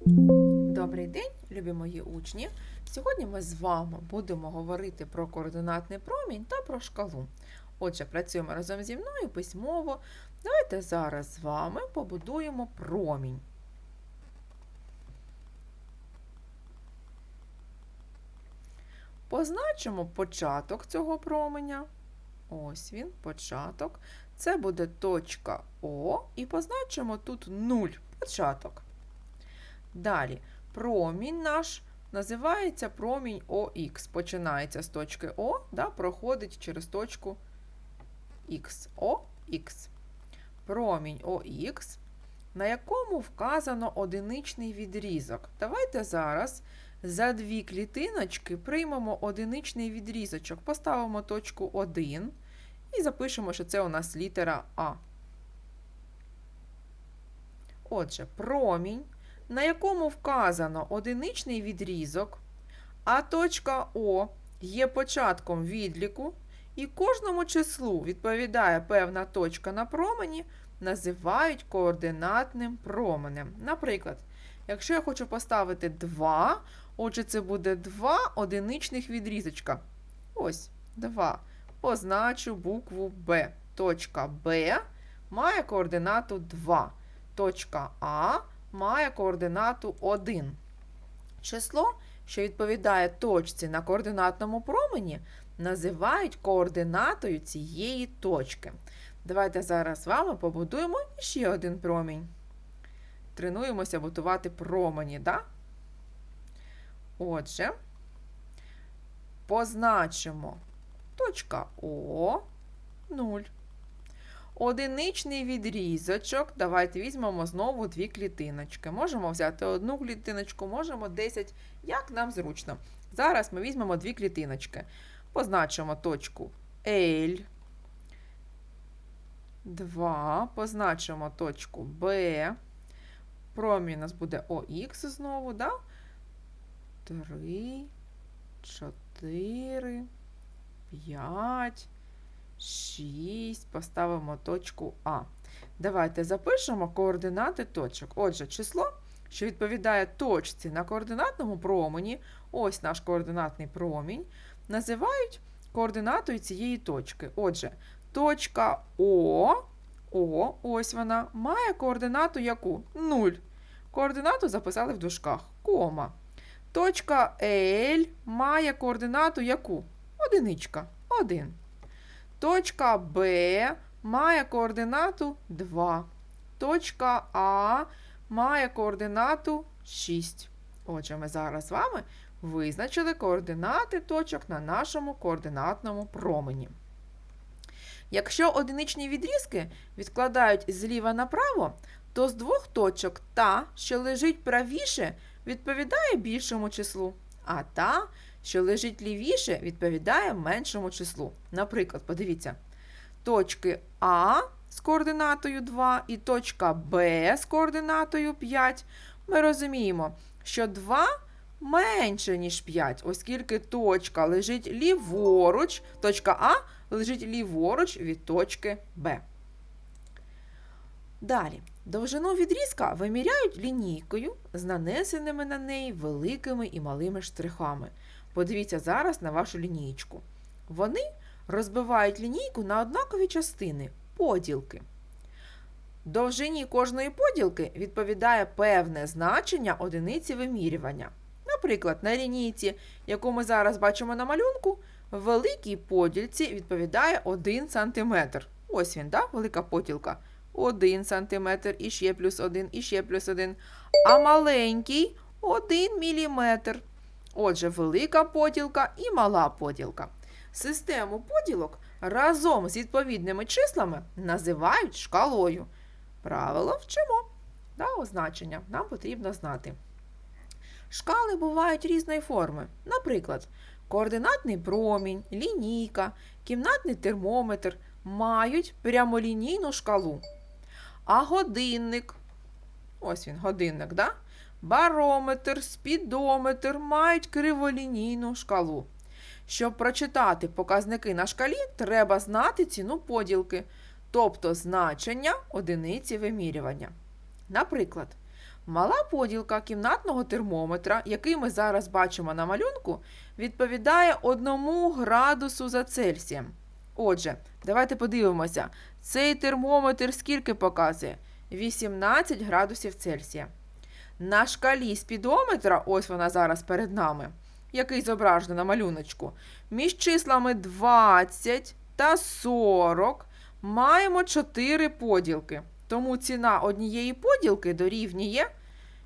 Добрий день, любі мої учні! Сьогодні ми з вами будемо говорити про координатний промінь та про шкалу. Отже, працюємо разом зі мною письмово. Давайте зараз з вами побудуємо промінь. Позначимо початок цього променя. Ось він, початок. Це буде точка О, і позначимо тут 0 початок. Далі, промінь наш називається промінь ОХ. Починається з точки О, да, проходить через точку Х. ОХ. Промінь ОХ, на якому вказано одиничний відрізок. Давайте зараз за дві клітиночки приймемо одиничний відрізочок, поставимо точку 1 і запишемо, що це у нас літера А. Отже, промінь на якому вказано одиничний відрізок, а точка О є початком відліку, і кожному числу відповідає певна точка на промені, називають координатним променем. Наприклад, якщо я хочу поставити 2, отже, це буде 2 одиничних відрізочка. Ось, 2. Позначу букву Б. Точка Б має координату 2. Точка А має координату 1. Число, що відповідає точці на координатному промені, називають координатою цієї точки. Давайте зараз з вами побудуємо ще один промінь. Тренуємося будувати промені, да? Отже, позначимо точка О 0. Одиничний відрізочок. Давайте візьмемо знову дві клітиночки. Можемо взяти одну клітиночку, можемо 10, як нам зручно. Зараз ми візьмемо дві клітиночки. Позначимо точку L. 2. Позначимо точку B. Промінь у нас буде OX знову, да? 3, 4, 5. 6, поставимо точку А. Давайте запишемо координати точок. Отже, число, що відповідає точці на координатному промені, ось наш координатний промінь, називають координатою цієї точки. Отже, точка О, О, ось вона, має координату яку? 0. Координату записали в дужках. Кома. Точка L має координату яку? Одиничка. 1. Точка Б має координату 2. Точка А має координату 6. Отже, ми зараз з вами визначили координати точок на нашому координатному промені. Якщо одиничні відрізки відкладають зліва направо, то з двох точок та, що лежить правіше, відповідає більшому числу, а та, що лежить лівіше, відповідає меншому числу. Наприклад, подивіться, точки А з координатою 2 і точка Б з координатою 5. Ми розуміємо, що 2 менше, ніж 5, оскільки точка лежить ліворуч, точка А лежить ліворуч від точки Б. Далі. Довжину відрізка виміряють лінійкою з нанесеними на неї великими і малими штрихами. Подивіться зараз на вашу лінійку. Вони розбивають лінійку на однакові частини поділки. Довжині кожної поділки відповідає певне значення одиниці вимірювання. Наприклад, на лінійці, яку ми зараз бачимо на малюнку, великій поділці відповідає 1 см. Ось він, да? велика поділка. 1 см, і ще плюс 1, і ще плюс 1. А маленький 1 мм. Отже, велика поділка і мала поділка. Систему поділок разом з відповідними числами називають шкалою. Правило вчимо. Да, означення нам потрібно знати. Шкали бувають різної форми. Наприклад, координатний промінь, лінійка, кімнатний термометр мають прямолінійну шкалу. А годинник, ось він, годинник, да? барометр, спідометр мають криволінійну шкалу. Щоб прочитати показники на шкалі, треба знати ціну поділки, тобто значення одиниці вимірювання. Наприклад, Мала поділка кімнатного термометра, який ми зараз бачимо на малюнку, відповідає 1 градусу за Цельсієм. Отже, давайте подивимося, цей термометр скільки показує? 18 градусів Цельсія. На шкалі спідометра, ось вона зараз перед нами, який зображено на малюночку, між числами 20 та 40 маємо 4 поділки. Тому ціна однієї поділки дорівнює.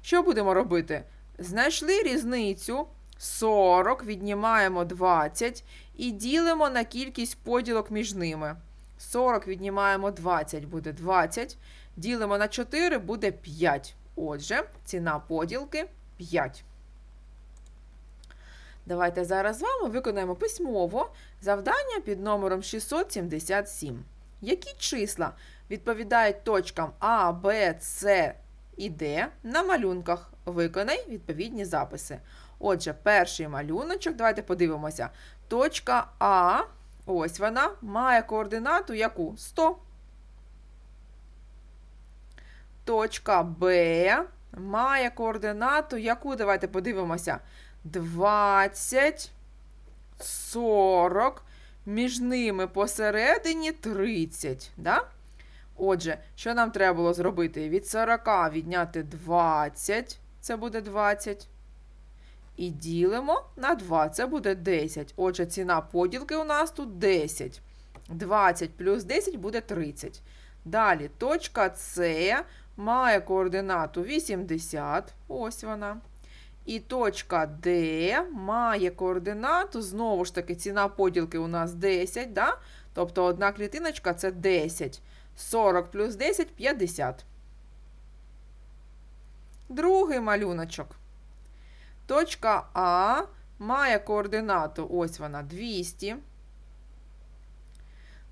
Що будемо робити? Знайшли різницю 40, віднімаємо 20 і ділимо на кількість поділок між ними. 40 віднімаємо 20 буде 20. Ділимо на 4 буде 5. Отже, ціна поділки 5. Давайте зараз з вами виконаємо письмово завдання під номером 677. Які числа відповідають точкам А, Б, С і Д на малюнках? Виконай відповідні записи. Отже, перший малюночок, давайте подивимося. Точка А, ось вона, має координату яку? 100. Точка Б має координату, яку давайте подивимося. 20, 40, між ними посередині 30. Да? Отже, що нам треба було зробити? Від 40 відняти 20, це буде 20. І ділимо на 2, це буде 10. Отже, ціна поділки у нас тут 10. 20 плюс 10 буде 30. Далі точка С має координату 80, ось вона. І точка D має координату, знову ж таки, ціна поділки у нас 10, да? тобто одна клітиночка це 10. 40 плюс 10 50. Другий малюночок. Точка А має координату, ось вона, 200.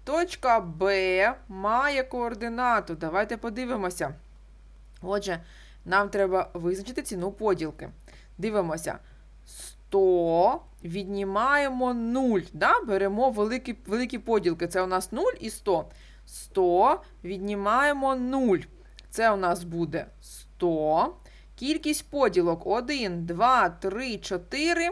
Точка Б має координату. Давайте подивимося. Отже, нам треба визначити ціну поділки. Дивимося. 100 віднімаємо 0. Да? Беремо великі великі поділки. Це у нас 0 і 100. 100 віднімаємо 0. Це у нас буде 100. Кількість поділок 1, 2, 3, 4.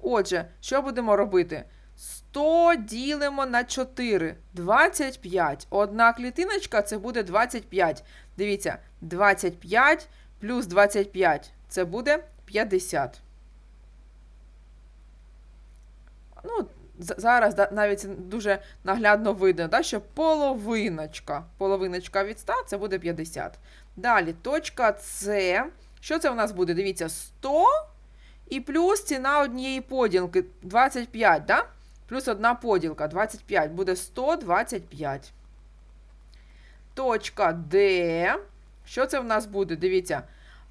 Отже, що будемо робити? 100 ділимо на 4. 25. Одна клітиночка це буде 25. Дивіться, 25 плюс 25 це буде 50. Ну, Зараз навіть дуже наглядно видно, да, що половиночка. Половиночка від 100 це буде 50. Далі, точка С. Що це у нас буде? Дивіться, 100 і плюс ціна однієї поділки 25, да? Плюс одна поділка 25 буде 125. Точка Д. Що це в нас буде? Дивіться.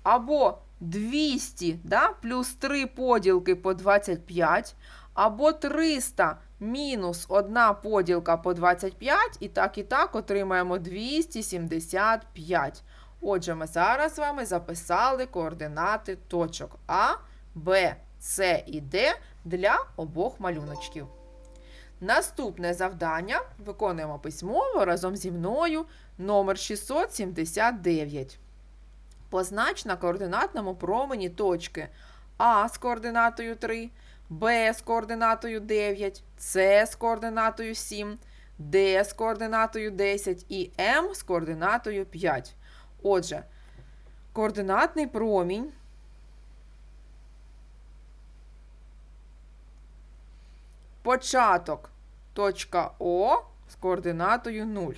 Або 200, да? плюс 3 поділки по 25, або 300 мінус 1 поділка по 25, і так, і так отримаємо 275. Отже, ми зараз з вами записали координати точок А, Б, С і Д для обох малюночків. Наступне завдання виконуємо письмово разом зі мною номер 679. Познач на координатному промені точки А з координатою 3, Б з координатою 9, С з координатою 7, Д з координатою 10 і М з координатою 5. Отже, координатний промінь. Початок точка О з координатою 0.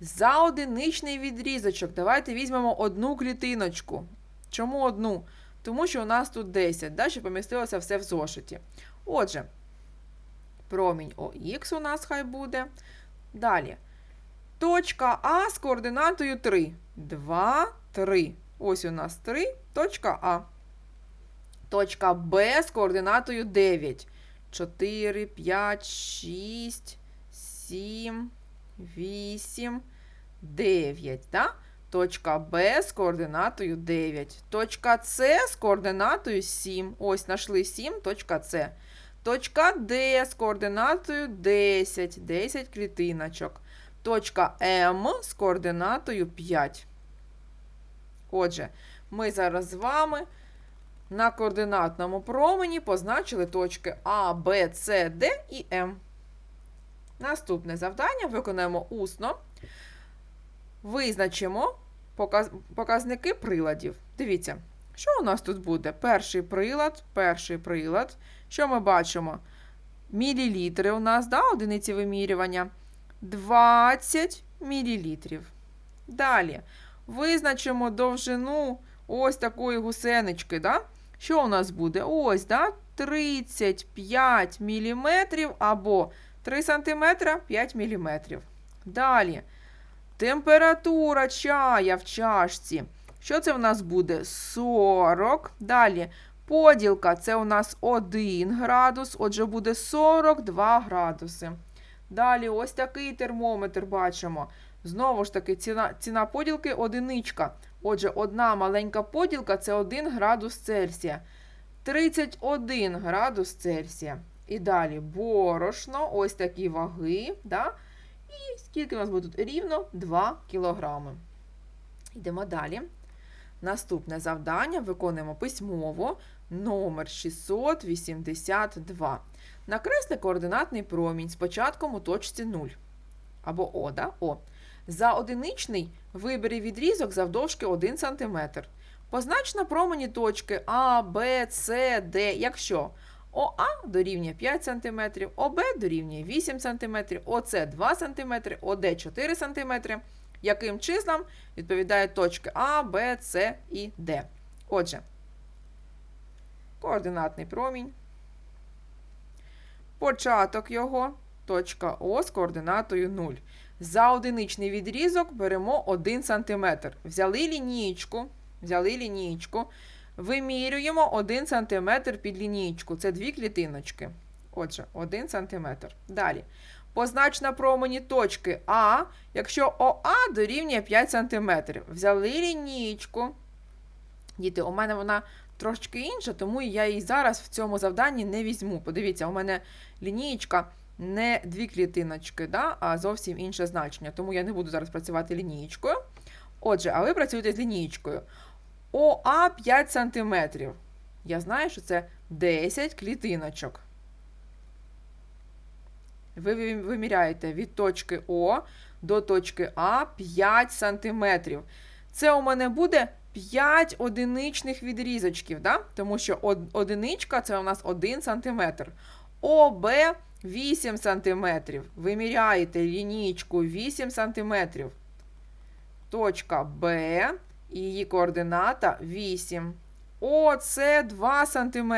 За одиничний відрізочок давайте візьмемо одну клітиночку. Чому одну? Тому що у нас тут 10, да, щоб помістилося все в зошиті. Отже, промінь ОХ у нас хай буде. Далі. Точка А з координатою 3. 2, 3. Ось у нас 3, точка А. Точка Б з координатою 9. 4, 5, 6, 7, 8, 9. Да? Точка Б з координатою 9. Точка С з координатою 7. Ось знайшли 7, точка С. Точка Д з координатою 10. 10 клітиночок. Точка М з координатою 5. Отже, ми зараз з вами на координатному промені позначили точки А, Б, С, Д і М. Наступне завдання виконаємо усно. Визначимо показники приладів. Дивіться, що у нас тут буде? Перший прилад, перший прилад. Що ми бачимо? Мілілітри у нас, да, одиниці вимірювання. 20 мілілітрів. Далі визначимо довжину ось такої гусенички. Да? Що у нас буде? Ось, да? 35 міліметрів або 3 см 5 міліметрів. Далі. Температура чая в чашці. Що це у нас буде? 40. Далі. Поділка це у нас 1 градус, отже, буде 42 градуси. Далі ось такий термометр бачимо. Знову ж таки, ціна, ціна поділки одиничка. Отже, одна маленька поділка це 1 градус Цельсія. 31 градус Цельсія. І далі борошно, ось такі ваги. Да? І скільки у нас буде тут? Рівно 2 кілограми. Йдемо далі. Наступне завдання виконуємо письмово номер 682. Накресли координатний промінь з початком у точці 0. Або О, да? О. За одиничний вибери відрізок завдовжки 1 см. Познач на промені точки А, Б, С, Д, якщо ОА дорівнює 5 см, ОБ дорівнює 8 см, ОС 2 см, ОД 4 см, яким числам відповідають точки А, Б, С і Д. Отже, координатний промінь. Початок його точка О з координатою 0. За одиничний відрізок беремо 1 см. Взяли лінієчку, взяли лінієчку, вимірюємо 1 см під лінієчку. Це дві клітиночки. Отже, 1 см. Далі. Познач на промені точки А, якщо ОА дорівнює 5 см. Взяли лінієчку. Діти, у мене вона трошки інша, тому я її зараз в цьому завданні не візьму. Подивіться, у мене лінієчка не дві клітиночки, да, а зовсім інше значення. Тому я не буду зараз працювати лінієчкою. Отже, а ви працюєте з лінієчкою. ОА 5 см. Я знаю, що це 10 клітиночок. Ви виміряєте від точки О до точки А 5 см. Це у мене буде 5 одиничних відрізочків, да? тому що одиничка це у нас 1 см. ОБ 8 см. Виміряєте лінійку 8 см. Точка Б і її координата 8. ОС 2 см.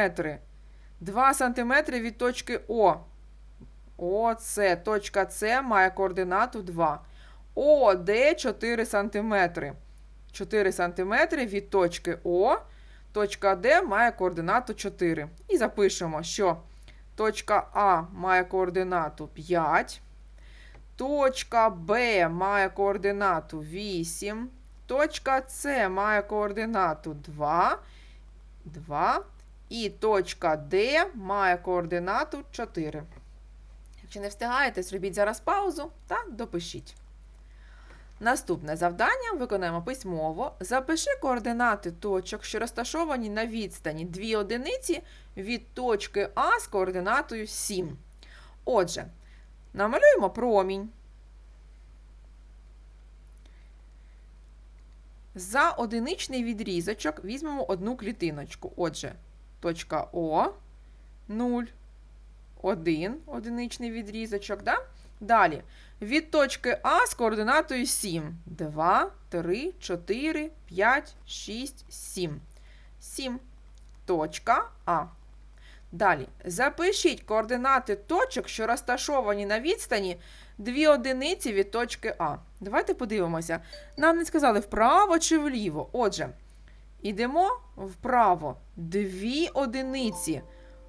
2 см від точки О. ОС, точка С має координату 2. ОД 4 см. 4 см від точки О. Точка Д має координату 4. І запишемо, що точка А має координату 5. Точка Б має координату 8. Точка С має координату 2. 2. І точка Д має координату 4. Якщо не встигаєте, зробіть зараз паузу та допишіть. Наступне завдання виконаємо письмово. Запиши координати точок, що розташовані на відстані 2 одиниці від точки А з координатою 7. Отже, намалюємо промінь. За одиничний відрізочок візьмемо одну клітиночку. Отже, точка О 0, 1 одиничний відрізочок. Да? Далі. Від точки А з координатою 7. 2, 3, 4, 5, 6, 7. 7. Точка А. Далі. Запишіть координати точок, що розташовані на відстані 2 одиниці від точки А. Давайте подивимося. Нам не сказали вправо чи вліво. Отже, йдемо вправо. 2 одиниці.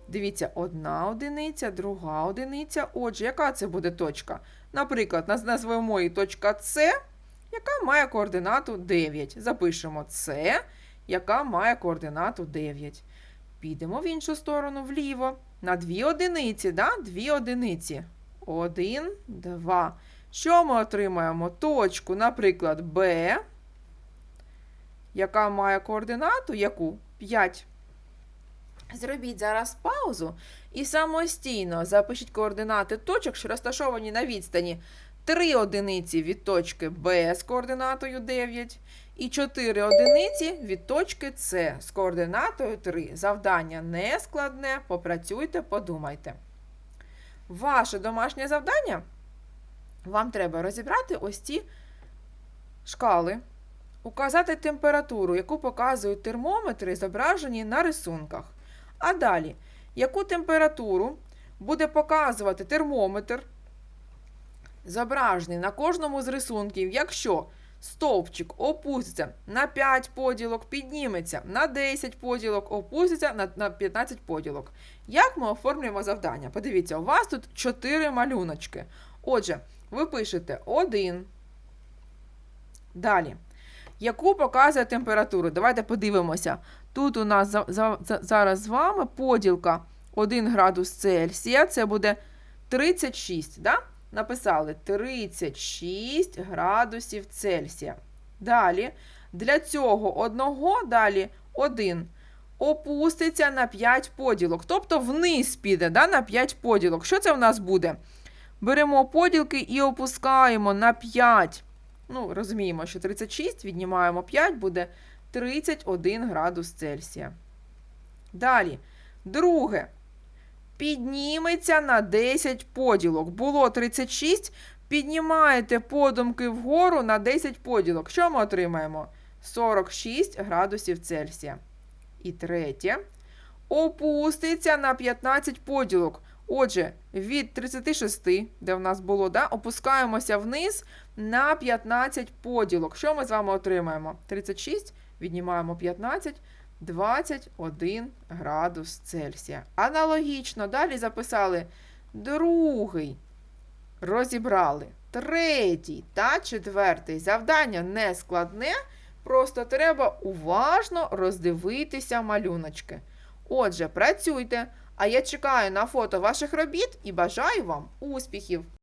Дивіться, одна одиниця, друга одиниця. Отже, яка це буде точка? Наприклад, наз- назвемо її точка С, яка має координату 9. Запишемо С, яка має координату 9. Підемо в іншу сторону вліво. На дві одиниці, да? Дві одиниці. Один, два. Що ми отримаємо? Точку, наприклад, Б, яка має координату яку? 5. Зробіть зараз паузу і самостійно запишіть координати точок, що розташовані на відстані 3 одиниці від точки Б з координатою 9 і 4 одиниці від точки С з координатою 3. Завдання не складне, попрацюйте, подумайте. Ваше домашнє завдання вам треба розібрати ось ці шкали, указати температуру, яку показують термометри, зображені на рисунках. А далі, яку температуру буде показувати термометр, зображений на кожному з рисунків, якщо стовпчик опуститься на 5 поділок, підніметься на 10 поділок, опуститься на, на 15 поділок. Як ми оформлюємо завдання? Подивіться, у вас тут 4 малюночки. Отже, ви пишете 1. Далі. Яку показує температуру? Давайте подивимося. Тут у нас за, за, за- зараз з вами поділка 1 градус Цельсія. Це буде 36. Да? Написали 36 градусів Цельсія. Далі. Для цього одного далі 1 опуститься на 5 поділок. Тобто вниз піде да, на 5 поділок. Що це в нас буде? Беремо поділки і опускаємо на 5. Ну, розуміємо, що 36 віднімаємо 5, буде 31 градус Цельсія. Далі. Друге. Підніметься на 10 поділок. Було 36. Піднімаєте подумки вгору на 10 поділок. Що ми отримаємо? 46 градусів Цельсія. І третє. Опуститься на 15 поділок. Отже, від 36, де в нас було, да, опускаємося вниз на 15 поділок. Що ми з вами отримаємо? 36, віднімаємо 15, 21 градус Цельсія. Аналогічно, далі записали другий, розібрали третій та четвертий. Завдання не складне, просто треба уважно роздивитися малюночки. Отже, працюйте, а я чекаю на фото ваших робіт і бажаю вам успіхів!